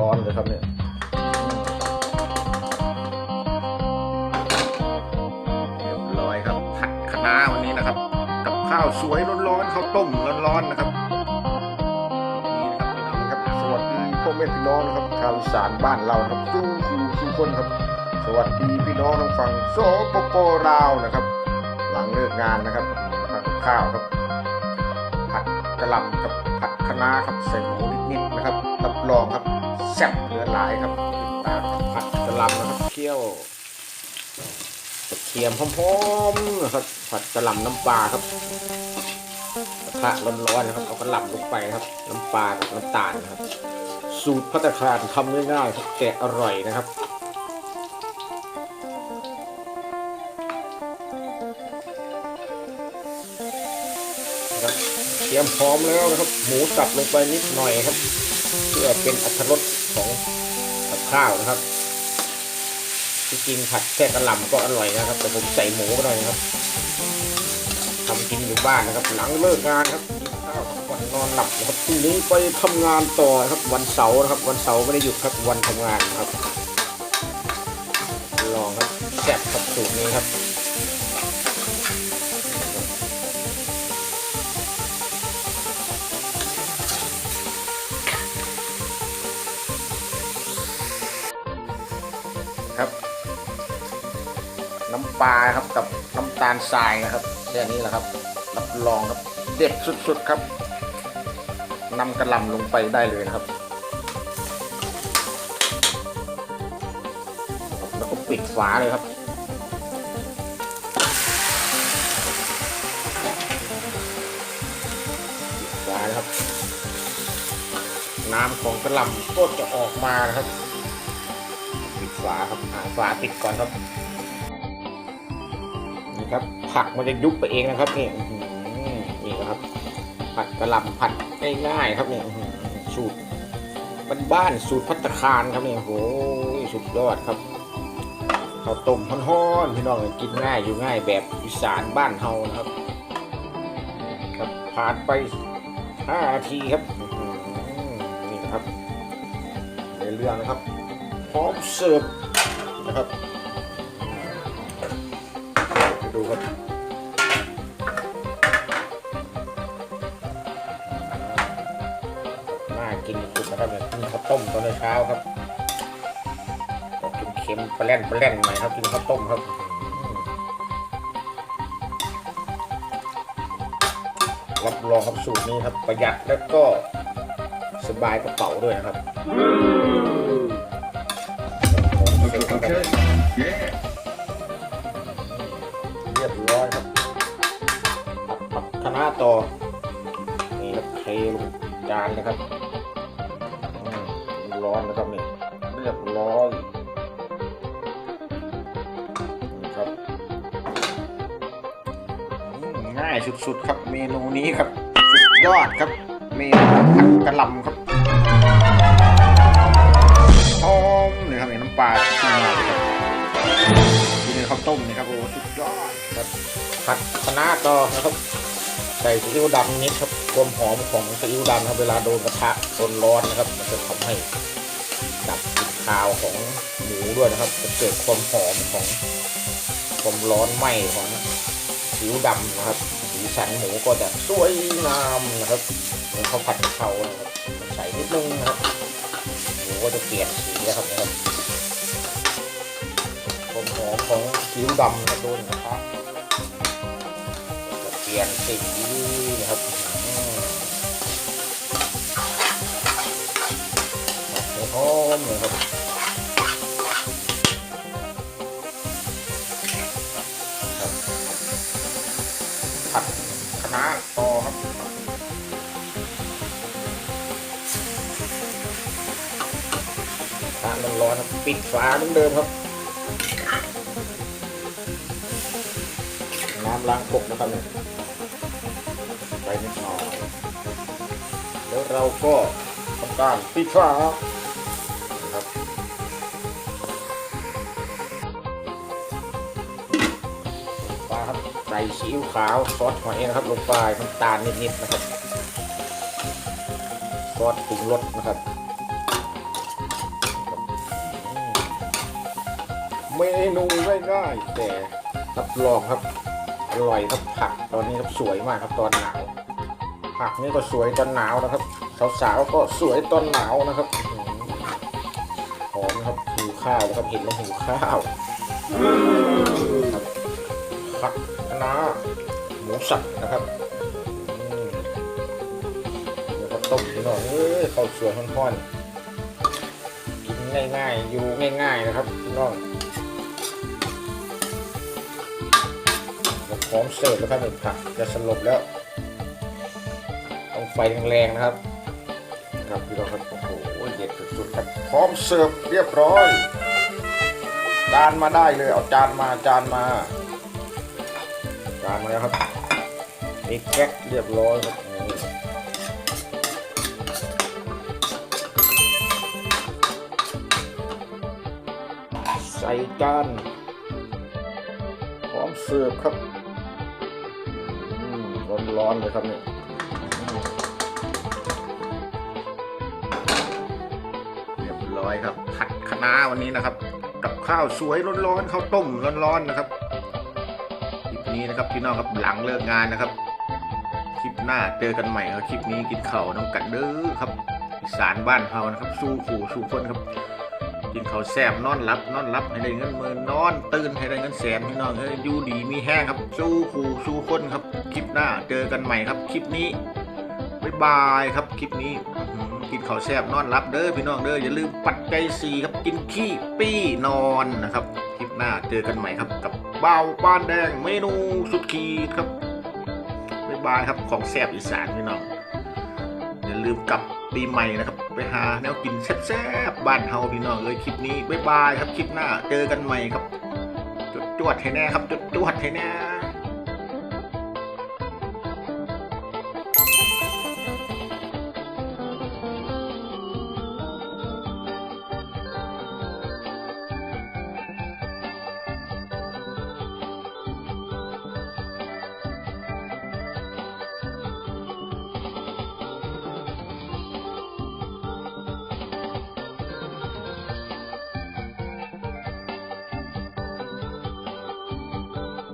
ร้อนๆเลยครับเนี่ยเรียบร้อยครับผัดคะน้าวันนี้นะครับ กับข้าวสวยร้อนๆข้าวต้มร้อนๆนะครับนี่นะครับพี่น้องครับสวัสดีพ่อแม่พี่น้องนะครับชาวอีสานบ้านเราครับสู้คู่สู้คนครับ สวัสดีพี่น้องทางฝั่งโซโปโปลาวนะครับ หลังเลิกงานนะครับข้าวครับผัดกะหล่ำกับผัดคะน้าครับใส่หมูนิดๆนะครับรับรองครับ แซ่บเหลือหลายครับติดตาผัดกะหล่ำนะครับเคี่ยวกระเทียมหอมๆนะครับผัดกะหล่ำน้ำปลาครับกระทะร้อนๆนะครับเอากะหล่ำลงไปครับ น้ำปลากับน้ำตาลนะครับ สูตรพัตคารทำง่ายๆครับแต่อร่อยนะครับครับเตรียมพร้อมแล้วนะครับ หมูสับลงไปนิดหน่อยครับ เพื่อเป็นอัตรสของกับข้าวนะครับที่จริงผัดแค่กระหล่ำก็อร่อยนะครับ แต่ผมใส่หมูก็ได้นะครับทำกินอยู่บ้านนะครับ หลังเลิกงานครับกินข้าวก่อนนอนหลับนะครับพรุ่งนี้ไปทำงานต่อครับวันเสาร์นะครับ วันเสาร์ไม่ได้หยุดครับวันทำงานครับ ลองครับแซ่บครับสูตรนี้ครับ ครับ น้ำปลาครับกับน้ำตาลทรายนะครับแค่นี้แหละครับรับรองครับเด็ดสุดๆครับนำกระลำลงไปได้เลยนะครับ แล้วก็ปิดฝาเลยครับปิดฝานะครับ น้ำของกระลำก็จะออกมานะครับ ฝาครับหาฝาปิดก่อนครับนี่ครับ ผักมันจะยุบไปเองนะครับนี่นี่นะครับ ผัดกระหล่ำผัดง่ายๆครับเนี่ยสูตรบ้านๆสูตรพัตตาคารครับเนี่ยโอ้โหสุดยอดครับข้าวต้มฮ้อนๆพี่น้องกินง่ายอยู่ง่ายแบบอีสานบ้านเฮานะครับ ครับผ่านไป5นาทีครับนี่นะครับในเรื่องนะครับ พร้อมเสิร์ฟนะครับไปดูครับน่ากินสุดนะครับเนี่ยกินข้าวต้มตอนเช้าครับออกเค็มปลาแล่นปลาแล่นหน่อยครับกินข้าวต้มครับรับรองครับสูตรนี้ครับประหยัดแล้วก็สบายกระเป๋าด้วยนะครับ เรียบร้อยครับผัดผัดคะน้าต่อ นี่ครับเทลงจานเลยครับอืมร้อนนะครับนี่เรียบร้อยนี่ครับง่ายสุดๆครับเมนูนี้ครับ สุดยอดครับ เมนูผัดกระหลำครับหอม ปลาที่มาครับกินในข้าวต้มนี่ครับโอ้สุดยอดครับผัดคะน้าต่อนะครับใส่ซีอิ๊วดำนิดครับความหอมของซีอิ๊วดำครับเวลาโดนกระทะโดนร้อนนะครับ มันจะทำให้ดับกลิ่นคาวของหมูด้วยนะครับ จะเกิดความหอมของความร้อนไหม้ของซีอิ๊วดำนะครับสีสันหมูก็จะสวยงามนะครับเหมือนข้าผัดกะเพรานะครับใส่นิดนึงนะครับหมูก็จะเปลี่ยนสีนะครับนะครับ มของคิ้วดำกระโดนกระทะจะเปลี่ยนสีนะครับอืมหอมเลยครับครับผัดคะน้าต่อครับถ้ามันร้อนครับ ปิดฝาเหมือนเดิมครับ น้ำล้างปกนะครับเนี่ยไปนิดหน่อยแล้วเราก็ทำการปิดฝาครับปาครับใส่ซีอิ๊วขาวซอสหอยนะครับลงไปน้ำตาลนิดๆนะครับซอสปรุงรสนะครับเมนูง่ายๆแต่รับรองครับ อร่อยครับผักตอนนี้ครับสวยมากครับตอนหนาว ผักนี่ก็สวยตอนหนาวนะครับ สาวๆก็สวยตอนหนาวนะครับหอมครับหิวข้าวนะครับเห็นแล้วหิวข้าวครับผักคะน้าหมูสับนะครับเดี๋ยวก็ต้มพี่น้องเอ้ยข้าวสวยห้อนๆกินง่ายๆอยู่ง่ายๆนะครับพี่น้อง ร้อมเสิร์ฟแล้วครับเห็นผักจะสลบแล้วต้องไฟแรงๆนะครับครับพี่น้องครับโอ้โหเด็ดสุดๆครับพร้อมเสิร์ฟเรียบร้อยจานมาได้เลยเอาจานมาจานมาจานมาแล้วครับมีแก๊กเรียบร้อยครับใส่จานพร้อมเสิร์ฟครับ ร้อนร้อนเลยครับเนี่ยเรียบร้อยครับผัดคะน้าวันนี้นะครับ กับข้าวสวยร้อนๆข้าวต้มร้อนๆนะครับคลิปนี้นะครับพี่น้องครับหลังเลิกงานนะครับ คลิปหน้าเจอกันใหม่ครับคลิปนี้กินข้าน้องกันเด้อครับอีสานบ้านเฮานะครับ สู้ขู่สู้คนครับ กินข้าวแซ่บนอนรับนอนรับให้ได้เงินหมื่นนอน ตื่นให้ได้เงินแสนพี่น้องเอ้ยอยู่ดีมีแห้งครับสู้คู่สู้คนครับคลิปหน้าเจอกันใหม่ครับคลิปนี้บ๊ายบายครับคลิปนี้กินข้าวแซ่บนอนรับเด้อพี่น้องเด้ออย่าลืมปัจจัยสี่ครับกินขี้ปี้นอนนะครับคลิปหน้าเจอกันใหม่ครับกับเบ้าป้านแดงเมนูสุดขีดครับบ๊ายบายครับของแซ่บอีสานพี่น้องอย่าลืมกลับ ปีใหม่นะครับ ไปหาแนวกินแซ่บๆบ้านเฮาพี่น้องเลยคลิปนี้บ๊ายบายครับคลิปหน้าเจอกันใหม่ครับจดจวดๆให้แน่ครับจดจวดๆให้แน่